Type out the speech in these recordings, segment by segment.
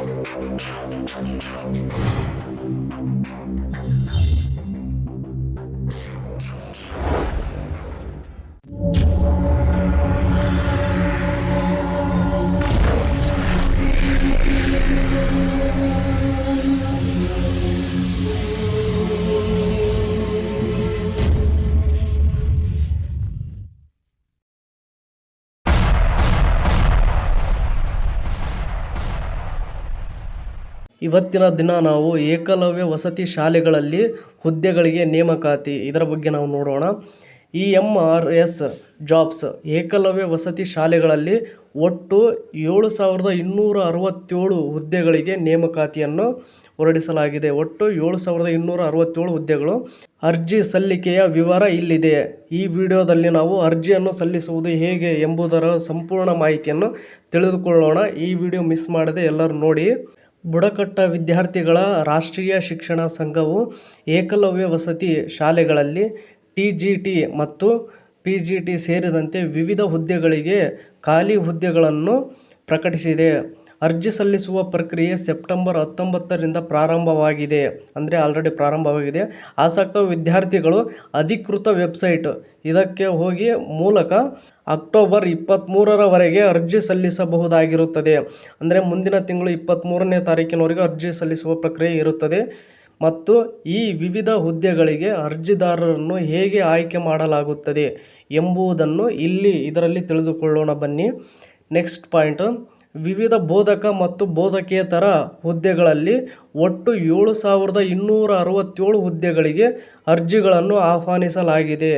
Thank you. ಇವತ್ತಿನ ದಿನ ನಾವು ಏಕಲವ್ಯ ವಸತಿ ಶಾಲೆಗಳಲ್ಲಿ ಹುದ್ದೆಗಳಿಗೆ ನೇಮಕಾತಿ. ಇದರ ಬಗ್ಗೆ ನಾವು ನೋಡೋಣ. E M R S jobs Eklavya ವಸತಿ ಶಾಲೆಗಳಲ್ಲಿ ಒಟ್ಟು ಏಳು ಸಾವಿರದ ಇನ್ನೂರ ಅರವತ್ತೇಳು ಹುದ್ದೆಗಳಿಗೆ ನೇಮಕಾತಿಯನ್ನು ಹೊರಡಿಸಲಾಗಿದೆ. ಒಟ್ಟು ಏಳು ಸಾವಿರದ ಇನ್ನೂರ ಅರವತ್ತೇಳು ಹುದ್ದೆಗಳು. ಅರ್ಜಿ ಸಲ್ಲಿಕೆಯ ವಿವರ ಇಲ್ಲಿದೆ. ಈ ವಿಡಿಯೋದಲ್ಲಿ ನಾವು ಅರ್ಜಿಯನ್ನು ಸಲ್ಲಿಸುವುದು ಹೇಗೆ ಎಂಬುದರ ಸಂಪೂರ್ಣ ಮಾಹಿತಿಯನ್ನು ತಿಳಿದುಕೊಳ್ಳೋಣ. ಈ ವಿಡಿಯೋ ಮಿಸ್ ಮಾಡದೆ ಎಲ್ಲರೂ ನೋಡಿ. ಬುಡಕಟ್ಟ ವಿದ್ಯಾರ್ಥಿಗಳ ರಾಷ್ಟ್ರೀಯ ಶಿಕ್ಷಣ ಸಂಘವು ಏಕಲವ್ಯ ವಸತಿ ಶಾಲೆಗಳಲ್ಲಿ ಟಿ ಜಿ ಟಿ ಮತ್ತು ಪಿ ಜಿ ಟಿ ಸೇರಿದಂತೆ ವಿವಿಧ ಹುದ್ದೆಗಳಿಗೆ ಖಾಲಿ ಹುದ್ದೆಗಳನ್ನು ಪ್ರಕಟಿಸಿದೆ. ಅರ್ಜಿ ಸಲ್ಲಿಸುವ ಪ್ರಕ್ರಿಯೆ ಸೆಪ್ಟೆಂಬರ್ ಹತ್ತೊಂಬತ್ತರಿಂದ ಪ್ರಾರಂಭವಾಗಿದೆ. ಅಂದರೆ ಆಲ್ರೆಡಿ ಪ್ರಾರಂಭವಾಗಿದೆ. ಆಸಕ್ತ ವಿದ್ಯಾರ್ಥಿಗಳು ಅಧಿಕೃತ ವೆಬ್ಸೈಟ್ ಇದಕ್ಕೆ ಹೋಗಿ ಮೂಲಕ ಅಕ್ಟೋಬರ್ ಇಪ್ಪತ್ತ್ಮೂರರವರೆಗೆ ಅರ್ಜಿ ಸಲ್ಲಿಸಬಹುದಾಗಿರುತ್ತದೆ. ಅಂದರೆ ಮುಂದಿನ ತಿಂಗಳು ಇಪ್ಪತ್ತ್ಮೂರನೇ ತಾರೀಕಿನವರೆಗೆ ಅರ್ಜಿ ಸಲ್ಲಿಸುವ ಪ್ರಕ್ರಿಯೆ ಇರುತ್ತದೆ. ಮತ್ತು ಈ ವಿವಿಧ ಹುದ್ದೆಗಳಿಗೆ ಅರ್ಜಿದಾರರನ್ನು ಹೇಗೆ ಆಯ್ಕೆ ಮಾಡಲಾಗುತ್ತದೆ ಎಂಬುದನ್ನು ಇಲ್ಲಿ ಇದರಲ್ಲಿ ತಿಳಿದುಕೊಳ್ಳೋಣ ಬನ್ನಿ. ನೆಕ್ಸ್ಟ್ ಪಾಯಿಂಟು ವಿವಿಧ ಬೋಧಕ ಮತ್ತು ಬೋಧಕೇತರ ಹುದ್ದೆಗಳಲ್ಲಿ ಒಟ್ಟು ಏಳು ಸಾವಿರದ ಇನ್ನೂರ ಅರವತ್ತೇಳು ಹುದ್ದೆಗಳಿಗೆ ಅರ್ಜಿಗಳನ್ನು ಆಹ್ವಾನಿಸಲಾಗಿದೆ.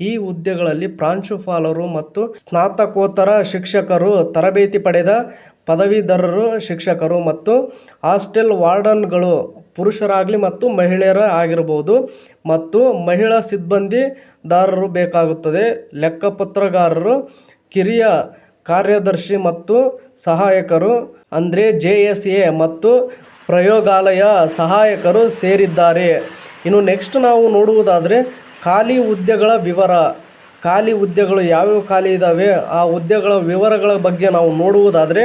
ಈ ಹುದ್ದೆಗಳಲ್ಲಿ ಪ್ರಾಂಶುಪಾಲರು ಮತ್ತು ಸ್ನಾತಕೋತ್ತರ ಶಿಕ್ಷಕರು, ತರಬೇತಿ ಪಡೆದ ಪದವೀಧರರು, ಶಿಕ್ಷಕರು ಮತ್ತು ಹಾಸ್ಟೆಲ್ ವಾರ್ಡನ್ಗಳು, ಪುರುಷರಾಗಲಿ ಮತ್ತು ಮಹಿಳೆಯರ ಆಗಿರ್ಬೋದು ಮತ್ತು ಮಹಿಳಾ ಸಿಬ್ಬಂದಿದಾರರು ಬೇಕಾಗುತ್ತದೆ. ಲೆಕ್ಕಪತ್ರಗಾರರು, ಕಿರಿಯ ಕಾರ್ಯದರ್ಶಿ ಮತ್ತು ಸಹಾಯಕರು ಅಂದರೆ ಜೆ ಎಸ್ ಎ ಮತ್ತು ಪ್ರಯೋಗಾಲಯ ಸಹಾಯಕರು ಸೇರಿದ್ದಾರೆ. ಇನ್ನು ನೆಕ್ಸ್ಟ್ ನಾವು ನೋಡುವುದಾದರೆ ಖಾಲಿ ಹುದ್ದೆಗಳ ವಿವರ. ಖಾಲಿ ಹುದ್ದೆಗಳು ಯಾವ್ಯಾವ ಖಾಲಿ ಇದ್ದಾವೆ ಆ ಹುದ್ದೆಗಳ ವಿವರಗಳ ಬಗ್ಗೆ ನಾವು ನೋಡುವುದಾದರೆ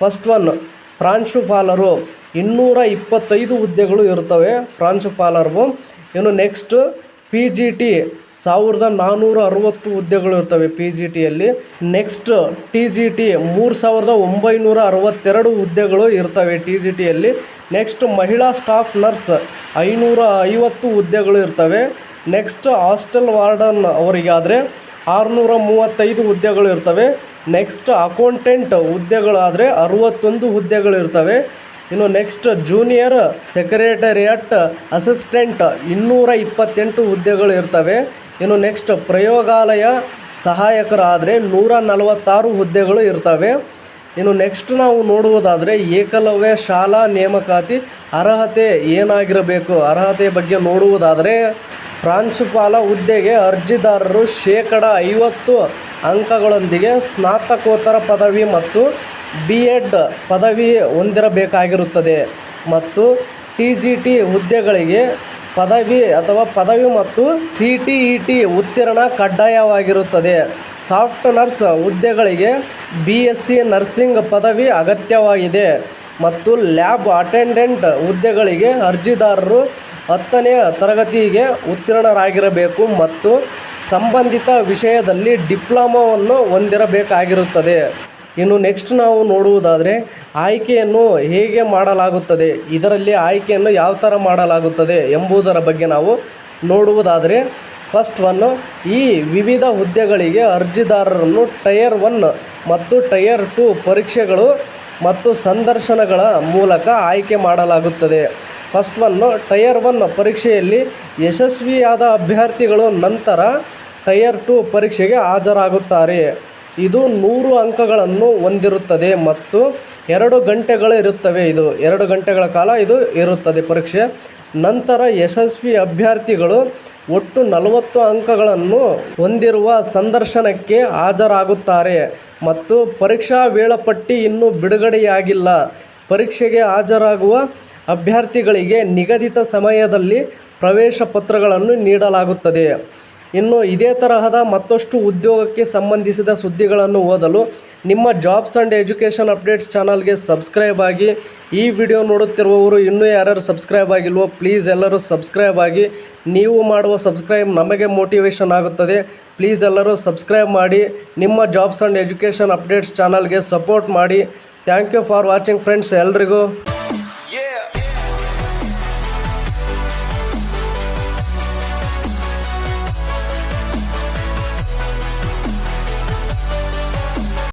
ಫಸ್ಟ್ ಒನ್ ಪ್ರಾಂಶುಪಾಲರು. ಇನ್ನೂರ ಇಪ್ಪತ್ತೈದು ಹುದ್ದೆಗಳು ಇರ್ತವೆ ಪ್ರಾಂಶುಪಾಲರು. ಇನ್ನು ನೆಕ್ಸ್ಟ್ ಪಿ ಜಿ ಟಿ ಸಾವಿರದ ನಾನ್ನೂರ ಅರವತ್ತು ಹುದ್ದೆಗಳು ಇರ್ತವೆ ಪಿ ಜಿ ಟಿಯಲ್ಲಿ ನೆಕ್ಸ್ಟ್ ಟಿ ಜಿ ಟಿ ಮೂರು ಸಾವಿರದ ಒಂಬೈನೂರ ಅರವತ್ತೆರಡು ಹುದ್ದೆಗಳು ಇರ್ತವೆ ಟಿ ಜಿ ಟಿಯಲ್ಲಿ ನೆಕ್ಸ್ಟ್ ಮಹಿಳಾ ಸ್ಟಾಫ್ ನರ್ಸ್ ಐನೂರ ಐವತ್ತು ಹುದ್ದೆಗಳು ಇರ್ತವೆ. ನೆಕ್ಸ್ಟ್ ಹಾಸ್ಟೆಲ್ ವಾರ್ಡನ್ ಅವರಿಗಾದರೆ ಆರುನೂರ ಮೂವತ್ತೈದು ಹುದ್ದೆಗಳು ಇರ್ತವೆ. ನೆಕ್ಸ್ಟ್ ಅಕೌಂಟೆಂಟ್ ಹುದ್ದೆಗಳಾದರೆ ಅರುವತ್ತೊಂದು ಹುದ್ದೆಗಳು ಇರ್ತವೆ. ಇನ್ನು ನೆಕ್ಸ್ಟ್ ಜೂನಿಯರ್ ಸೆಕ್ರೆಟರಿಯಟ್ ಅಸಿಸ್ಟೆಂಟ್ ಇನ್ನೂರ ಇಪ್ಪತ್ತೆಂಟು ಹುದ್ದೆಗಳು ಇರ್ತವೆ. ಇನ್ನು ನೆಕ್ಸ್ಟ್ ಪ್ರಯೋಗಾಲಯ ಸಹಾಯಕರಾದರೆ ನೂರ ನಲವತ್ತಾರು ಹುದ್ದೆಗಳು ಇರ್ತವೆ. ಇನ್ನು ನೆಕ್ಸ್ಟ್ ನಾವು ನೋಡುವುದಾದರೆ ಏಕಲವ್ಯ ಶಾಲಾ ನೇಮಕಾತಿ ಅರ್ಹತೆ ಏನಾಗಿರಬೇಕು? ಅರ್ಹತೆ ಬಗ್ಗೆ ನೋಡುವುದಾದರೆ ಪ್ರಾಂಶುಪಾಲ ಹುದ್ದೆಗೆ ಅರ್ಜಿದಾರರು ಶೇಕಡ ಐವತ್ತು ಅಂಕಗಳೊಂದಿಗೆ ಸ್ನಾತಕೋತ್ತರ ಪದವಿ ಮತ್ತು ಬಿ ಎಡ್ ಪದವಿ ಹೊಂದಿರಬೇಕಾಗಿರುತ್ತದೆ ಮತ್ತು ಟಿ ಜಿ ಟಿ ಹುದ್ದೆಗಳಿಗೆ ಪದವಿ ಅಥವಾ ಪದವಿ ಮತ್ತು ಸಿ ಟಿ ಇ ಟಿ ಉತ್ತೀರ್ಣ ಕಡ್ಡಾಯವಾಗಿರುತ್ತದೆ. ಸಾಫ್ಟ್ ನರ್ಸ್ ಹುದ್ದೆಗಳಿಗೆ ಬಿ ಎಸ್ ಸಿ ನರ್ಸಿಂಗ್ ಪದವಿ ಅಗತ್ಯವಾಗಿದೆ ಮತ್ತು ಲ್ಯಾಬ್ ಅಟೆಂಡೆಂಟ್ ಹುದ್ದೆಗಳಿಗೆ ಅರ್ಜಿದಾರರು ಹತ್ತನೇ ತರಗತಿಗೆ ಉತ್ತೀರ್ಣರಾಗಿರಬೇಕು ಮತ್ತು ಸಂಬಂಧಿತ ವಿಷಯದಲ್ಲಿ ಡಿಪ್ಲೊಮೊವನ್ನು ಹೊಂದಿರಬೇಕಾಗಿರುತ್ತದೆ. ಇನ್ನು ನೆಕ್ಸ್ಟ್ ನಾವು ನೋಡುವುದಾದರೆ ಆಯ್ಕೆಯನ್ನು ಹೇಗೆ ಮಾಡಲಾಗುತ್ತದೆ? ಇದರಲ್ಲಿ ಆಯ್ಕೆಯನ್ನು ಯಾವ ಥರ ಮಾಡಲಾಗುತ್ತದೆ ಎಂಬುದರ ಬಗ್ಗೆ ನಾವು ನೋಡುವುದಾದರೆ ಫಸ್ಟ್ ಒನ್ನು ಈ ವಿವಿಧ ಹುದ್ದೆಗಳಿಗೆ ಅರ್ಜಿದಾರರನ್ನು ಟಯರ್ ಒನ್ ಮತ್ತು ಟಯರ್ ಟು ಪರೀಕ್ಷೆಗಳು ಮತ್ತು ಸಂದರ್ಶನಗಳ ಮೂಲಕ ಆಯ್ಕೆ ಮಾಡಲಾಗುತ್ತದೆ. ಫಸ್ಟ್ ಒನ್ನು ಟಯರ್ ಒನ್ ಪರೀಕ್ಷೆಯಲ್ಲಿ ಯಶಸ್ವಿಯಾದ ಅಭ್ಯರ್ಥಿಗಳು ನಂತರ ಟಯರ್ ಟು ಪರೀಕ್ಷೆಗೆ ಹಾಜರಾಗುತ್ತಾರೆ. ಇದು ನೂರು ಅಂಕಗಳನ್ನು ಹೊಂದಿರುತ್ತದೆ ಮತ್ತು ಎರಡು ಗಂಟೆಗಳು ಇರುತ್ತವೆ. ಇದು ಎರಡು ಗಂಟೆಗಳ ಕಾಲ ಇದು ಇರುತ್ತದೆ ಪರೀಕ್ಷೆ. ನಂತರ ಯಶಸ್ವಿ ಅಭ್ಯರ್ಥಿಗಳು ಒಟ್ಟು ನಲವತ್ತು ಅಂಕಗಳನ್ನು ಹೊಂದಿರುವ ಸಂದರ್ಶನಕ್ಕೆ ಹಾಜರಾಗುತ್ತಾರೆ ಮತ್ತು ಪರೀಕ್ಷಾ ವೇಳಾಪಟ್ಟಿ ಇನ್ನೂ ಬಿಡುಗಡೆಯಾಗಿಲ್ಲ. ಪರೀಕ್ಷೆಗೆ ಹಾಜರಾಗುವ ಅಭ್ಯರ್ಥಿಗಳಿಗೆ ನಿಗದಿತ ಸಮಯದಲ್ಲಿ ಪ್ರವೇಶ ಪತ್ರಗಳನ್ನು ನೀಡಲಾಗುತ್ತದೆ. ಇನ್ನು ಇದೇ ತರಹದ ಮತ್ತಷ್ಟು ಉದ್ಯೋಗಕ್ಕೆ ಸಂಬಂಧಿಸಿದ ಸುದ್ದಿಗಳನ್ನು ಓದಲು ನಿಮ್ಮ ಜಾಬ್ಸ್ ಆ್ಯಂಡ್ ಎಜುಕೇಷನ್ ಅಪ್ಡೇಟ್ಸ್ ಚಾನಲ್ಗೆ ಸಬ್ಸ್ಕ್ರೈಬ್ ಆಗಿ, ಈ ವಿಡಿಯೋ ನೋಡುತ್ತಿರುವವರು ಇನ್ನೂ ಯಾರ್ಯಾರು ಸಬ್ಸ್ಕ್ರೈಬ್ ಆಗಿಲ್ವೋ ಪ್ಲೀಸ್ ಎಲ್ಲರೂ ಸಬ್ಸ್ಕ್ರೈಬ್ ಆಗಿ, ನೀವು ಮಾಡುವ ಸಬ್ಸ್ಕ್ರೈಬ್ ನಮಗೆ ಮೋಟಿವೇಶನ್ ಆಗುತ್ತದೆ. ಪ್ಲೀಸ್ ಎಲ್ಲರೂ ಸಬ್ಸ್ಕ್ರೈಬ್ ಮಾಡಿ, ನಿಮ್ಮ ಜಾಬ್ಸ್ ಆ್ಯಂಡ್ ಎಜುಕೇಷನ್ ಅಪ್ಡೇಟ್ಸ್ ಚಾನಲ್ಗೆ ಸಪೋರ್ಟ್ ಮಾಡಿ. Thank you for watching friends ಎಲ್ರಿಗೂ.